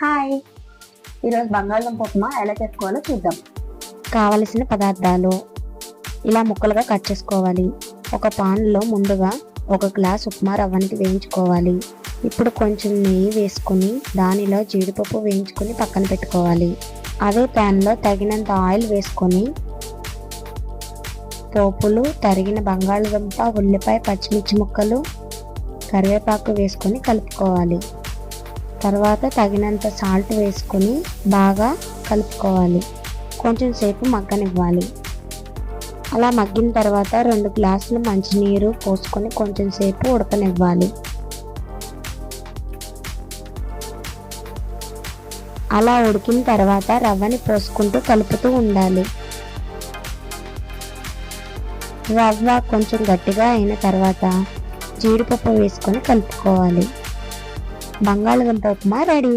Hi. ఈరోజు బంగాళదుంప ఉప్మా ఎలా చేసుకోవాలో చూద్దాం. కావలసిన పదార్థాలు ఇలా ముక్కలుగా కట్ చేసుకోవాలి. ఒక పాన్లో ముందుగా ఒక గ్లాస్ ఉప్మా రవ్వనికి వేయించుకోవాలి. ఇప్పుడు కొంచెం నెయ్యి వేసుకుని దానిలో జీడిపప్పు వేయించుకుని పక్కన పెట్టుకోవాలి. అదే ప్యాన్లో తగినంత ఆయిల్ వేసుకొని పోపులు తరిగిన బంగాళదుంప ఉల్లిపాయ పచ్చిమిర్చి ముక్కలు కరివేపాకు వేసుకొని కలుపుకోవాలి. తర్వాత తగినంత సాల్ట్ వేసుకొని బాగా కలుపుకోవాలి. కొంచెం సేపు మగ్గనివ్వాలి. అలా మగ్గిన తర్వాత రెండు గ్లాసులు మంచినీరు పోసుకొని కొంచెం సేపు ఉడకనివ్వాలి. అలా ఉడికిన తర్వాత రవ్వని పోసుకుంటూ కలుపుతూ ఉండాలి. రవ్వ కొంచెం గట్టిగా అయిన తర్వాత జీడిపప్పు వేసుకొని కలుపుకోవాలి. బంగాళదుంప ఉప్మా రెడీ.